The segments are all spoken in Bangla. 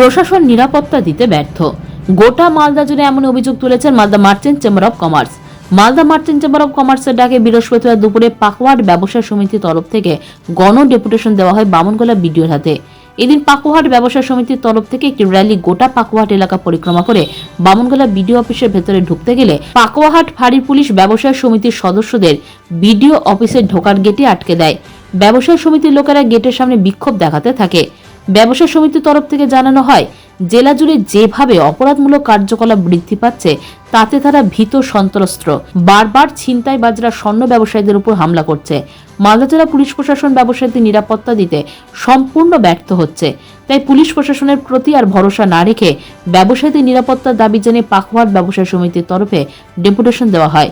প্রশাসন নিরাপত্তা দিতে ব্যর্থ। গোটা মালদা জুড়ে এমন অভিযোগ তুলেছেন Malda merchant chamber of commerce. Malda merchant chamber of কমার্সের ডাকে বৃহস্পতিবার দুপুরে পাকওয়াট ব্যবসা সমিতির তরফ থেকে গণ ডেপুটেশন দেওয়া হয় বামনগোলা বিডিওর হাতে। এদিন পাকুহাট ব্যবসা সমিতির তরফ থেকে একটি র্যালি গোটা পাকুহাট এলাকা পরিক্রমা করে বামনগোলা বিডিও অফিসের ভেতরে ঢুকতে গেলে পাকুয়াহাট ফাঁড়ির পুলিশ ব্যবসায় সমিতির সদস্যদের বিডিও অফিসের ঢোকার গেটে আটকে দেয়। ব্যবসায় সমিতির লোকেরা গেটের সামনে বিক্ষোভ দেখাতে থাকে। ব্যবসা সমিতির তরফ থেকে জানানো হয়, জেলা জুড়ে যেভাবে অপরাধমূলক কার্যকলাপ বৃদ্ধি পাচ্ছে, তাতে তারা ভীত সন্ত্রস্ত। বারবার ছিনতাই বাজরা স্বর্ণ ব্যবসায়ীদের উপর হামলা করছে। মালদা জেলা পুলিশ প্রশাসন ব্যবসায়ীদের নিরাপত্তা দিতে সম্পূর্ণ ব্যর্থ হচ্ছে। তাই পুলিশ প্রশাসনের প্রতি আর ভরসা না রেখে ব্যবসায়ীদের নিরাপত্তার দাবি জানিয়ে পাখওয়াট ব্যবসায় সমিতির তরফে ডেপুটেশন দেওয়া হয়।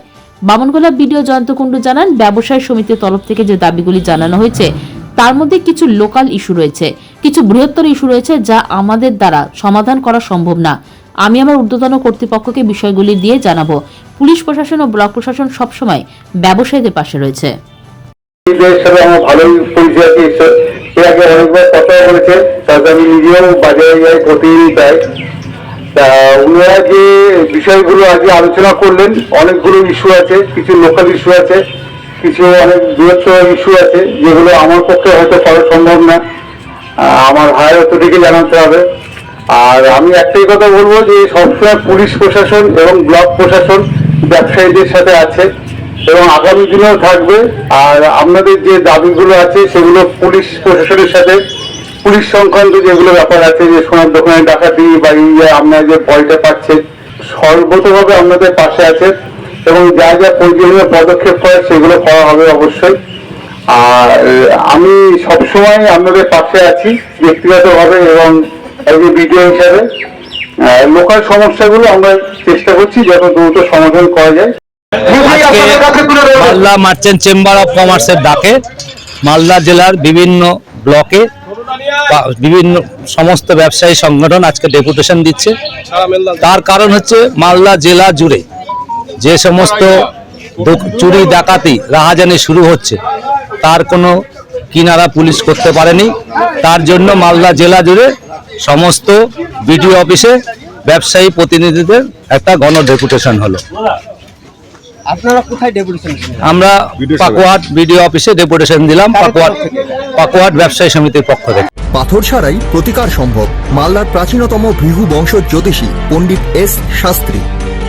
বামনগোলা বিডিও জয়ন্ত কুণ্ডু জানান, ব্যবসায় সমিতির তরফ থেকে যে দাবিগুলি জানানো হয়েছে তার মধ্যে কিছু লোকাল ইস্যু রয়েছে, কিছু বৃহত্তর ইস্যু রয়েছে যা আমাদের দ্বারা সমাধান করা সম্ভব না। আমি আমার ঊর্ধ্বতন কর্তৃপক্ষকে বিষয়গুলি দিয়ে জানাব। পুলিশ প্রশাসন ও ব্লক প্রশাসন সবসময় ব্যবসায়ীদের পাশে রয়েছে। যে বিষয়গুলো আজকে আলোচনা করলেন। অনেকগুলো ইস্যু আছে, কিছু লোকাল ইস্যু আছে। কিছু অনেক বৃহত্তর ইস্যু আছে, যেগুলো আমার পক্ষে হয়তো করা সম্ভব না। আমার হায়ার অথরিটিকে জানাতে হবে। আর আমি একটাই কথা বলব যে, সবসময় পুলিশ প্রশাসন এবং ব্লক প্রশাসন ব্যবসায়ীদের সাথে আছে এবং আগামী দিনেও থাকবে। আর আপনাদের যে দাবিগুলো আছে, সেগুলো পুলিশ প্রশাসনের সাথে, পুলিশ সংক্রান্ত যেগুলো ব্যাপার আছে, যে সোনার দোকানে ডাকাতি বা এই যে আপনারা যে ভয়টা পাচ্ছেন, সর্বতভাবে আপনাদের পাশে আছে। এবং যা যা প্রয়োজনীয় পদক্ষেপ করে সেগুলো করা হবে অবশ্যই। আর আমি সবসময় আপনাদের পাশে আছি ব্যক্তিগতভাবে এবং একজন ভিডিও হিসাবে লোকাল সমস্যাগুলো আমরা চেষ্টা করছি যত দ্রুত সমাধান করা যায়। মালদা মার্চেন্ট চেম্বার অফ কমার্সের ডাকে মালদা জেলার বিভিন্ন ব্লকে বিভিন্ন সমস্ত ব্যবসায়ী সংগঠন আজকে ডেপুটেশন দিচ্ছে। তার কারণ হচ্ছে মালদা জেলা জুড়ে যে সমস্ত চুরি ডাকাতি রাহাজানি শুরু হচ্ছে তার কোনো কিনারা পুলিশ করতে পারেনি। তার জন্য মালদা জেলা জুড়ে সমস্ত বিডিও অফিসে ব্যবসায়ী প্রতিনিধিদের একটা গণ ডেপুটেশন হলো। আপনারা কোথায় ডেপুটেশন আমরা পাকুয়াট বিডিও অফিসে ডেপুটেশন দিলাম পাকুয়াট পাকুয়াট ব্যবসায়ী সমিতির পক্ষ থেকে। পাথর ছাড়াই প্রতিকার সম্ভব। মালদার প্রাচীনতম ভৃহু বংশ জ্যোতিষী পণ্ডিত এস শাস্ত্রী।